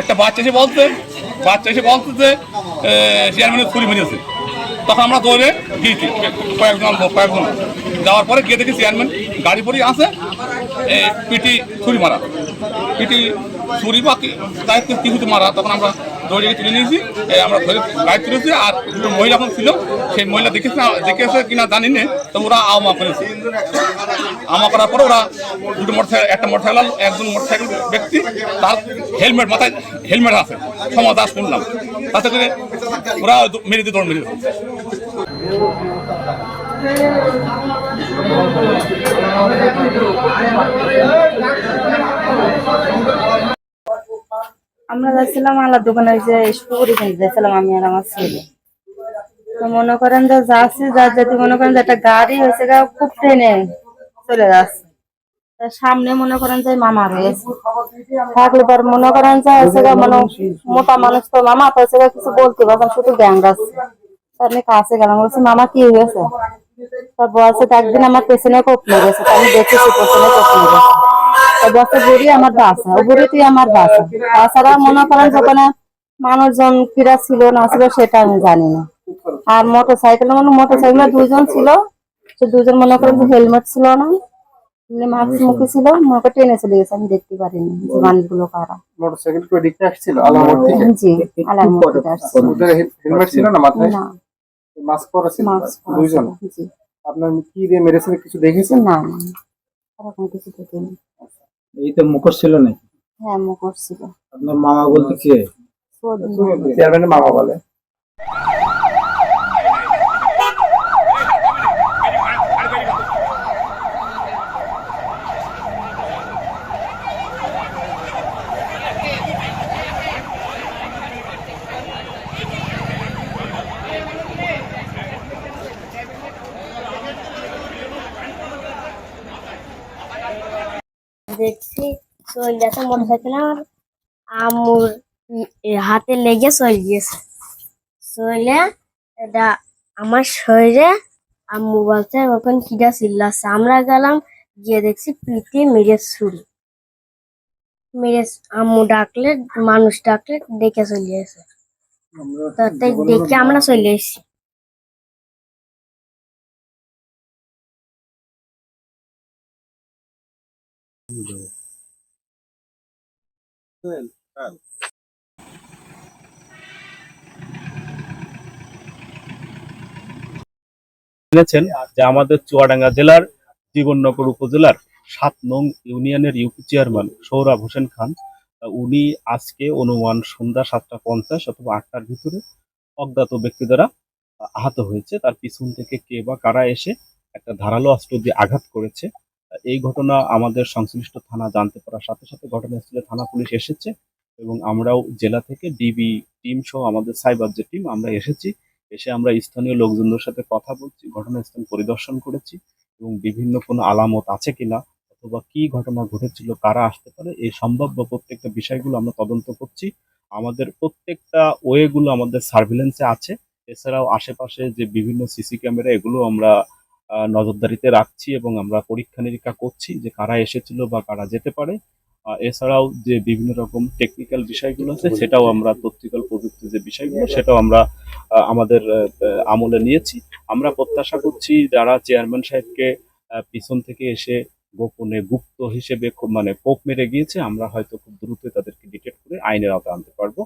একটা বাচ্চা এসে বলতে বাচ্চা এসে বলতে যে চেয়ারম্যানের ছুরি মেরেছে তখন আমরা দৌড়ে গিয়েছি, কয়েকজন কয়েকজন যাওয়ার পরে গিয়ে দেখি চেয়ারম্যান গাড়ি পরেই আসে পিটি ছুরি মারা। পিটি ছুরি বা তাই কিছু মারা। তখন আমরা দৌড়ে গিয়ে তুলে নিয়েছি। আমরা গাড়ি তুলেছি আর দুটো মহিলা এখন ছিল। সেই মহিলা দেখেছে দেখেছে কিনা জানি না, তো ওরা আমা করেছে। আমা করার পরে ওরা দুটো মোটর একটা মোটর সাইকেল একজন মোটর সাইকেল ব্যক্তি, তার হেলমেট মাথায়, হেলমেট আছে, সমাজ দাস শুনলাম। তাতে করে ওরা মেরে দিয়ে দৌড় মেরে। আমরা যাচ্ছিলাম আলার দোকানে, ওই যে স্টুকুরি কিনতে যাচ্ছিলাম আমি আর আমার ছেলে। তো মনে করেন যে যাচ্ছি যা যেতে মনে করেন যে একটা গাড়ি হয়েছে, গা খুব ট্রেনে চলে যাচ্ছে। সামনে মনে করেন যে মামা রয়েছে। থাকলে পর মনে করেন যে হচ্ছে গা মানে মোটা মানুষ তো মামা, তো হচ্ছে কিছু বলতে পারছেন শুধু গ্যাং যাচ্ছে আমি কাছে গেলাম, বলছি, মামা, কি হয়েছে? তা বলছে একদিন আমার পেছনে কোপ লেগেছে তা আমি দেখেছি পেছনে কোপ লেগেছে। তো বলছে বুড়ি আমার বাসা ও আমার বাসা তাছাড়া মনে করেন যেখানে মানুষজন কিরা ছিল না ছিল সেটা আমি জানি না। আর মোটর সাইকেল মানে মোটর সাইকেলে দুজন ছিল। সে দুজন মনে করেন যে হেলমেট ছিল না মাস্ক মুখে ছিল মুখে টেনে চলে গেছে আমি দেখতে পারিনি যে মানুষগুলো কারা। মোটরসাইকেল করে দেখতে আসছিল আলামত থেকে জি আলামত থেকে আসছে ওদের হেলমেট ছিল না মাথায়? না। মাস্ক পরা ছিল? মাস্ক দুইজন? জি। আপনার কি দিয়ে মেরেছে কিছু দেখেছেন? না না এরকম কিছু দেখিনি এই তো মুখোশ ছিল নাকি? হ্যাঁ মুখর ছিল। আপনার মামা বলতে কে। চেয়ারম্যানের মামা বলে। দেখছি চলে গেছে মোটর সাইকেল আমার আমুর হাতে লেগে চলে গিয়েছে। চলে এটা আমার শরীরে আম্মু বলছে ওখানে কিটা চিল্লাচ্ছে? আমরা গেলাম গিয়ে দেখছি পিটি মেরে ছুরি মেরে আম্মু ডাকলে মানুষ ডাকলে ডেকে চলে এসে তাতে দেখে আমরা চলে এসেছি। জেনেছেন যে আমাদের চুয়াডাঙ্গা জেলার জীবননগর উপজেলার সাত নং ইউনিয়নের ইউপি চেয়ারম্যান সৌরভ হোসেন খান উনি আজকে অনুমান সন্ধ্যা সাতটা পঞ্চাশ অথবা আটটার ভিতরে অজ্ঞাত ব্যক্তি দ্বারা আহত হয়েছে। তার পিছন থেকে কে বা কারা এসে একটা ধারালো অস্ত্র দিয়ে আঘাত করেছে এই ঘটনা আমাদের সংশ্লিষ্ট থানা জানতে পারার সাথে সাথে ঘটনাস্থলে থানা পুলিশ এসেছে এবং আমরাও জেলা থেকে ডিবি টিম সহ আমাদের সাইবার যে টিম, আমরা এসেছি। এসে আমরা স্থানীয় লোকজনদের সাথে কথা বলছি, ঘটনাস্থল পরিদর্শন করেছি এবং বিভিন্ন কোনো আলামত আছে কিনা অথবা কি ঘটনা ঘটেছিল, কারা আসতে পারে, এই সম্ভাব্য প্রত্যেকটা বিষয়গুলো আমরা তদন্ত করছি। আমাদের প্রত্যেকটা ওয়েগুলো আমাদের সার্ভিলেন্সে আছে। এছাড়াও আশেপাশে যে বিভিন্ন সিসি ক্যামেরা এগুলো আমরা নজরদারিতে রাখছি এবং আমরা পরীক্ষা নিরীক্ষা করছি যে কারা এসেছিল বা কারা যেতে পারে। এছাড়াও যে বিভিন্ন রকম টেকনিক্যাল বিষয়গুলো আছে সেটাও আমরা তথ্যিক্যাল প্রযুক্তি যে বিষয়গুলো সেটাও আমরা আমাদের আমলে নিয়েছি। আমরা প্রত্যাশা করছি যারা চেয়ারম্যান সাহেবকে পিছন থেকে এসে গোপনে গুপ্ত হিসেবে খুব মানে কোপ মেরে গিয়েছে আমরা হয়তো খুব দ্রুত তাদেরকে ডিটেক্ট করে আইনের আওতায় আনতে পারব।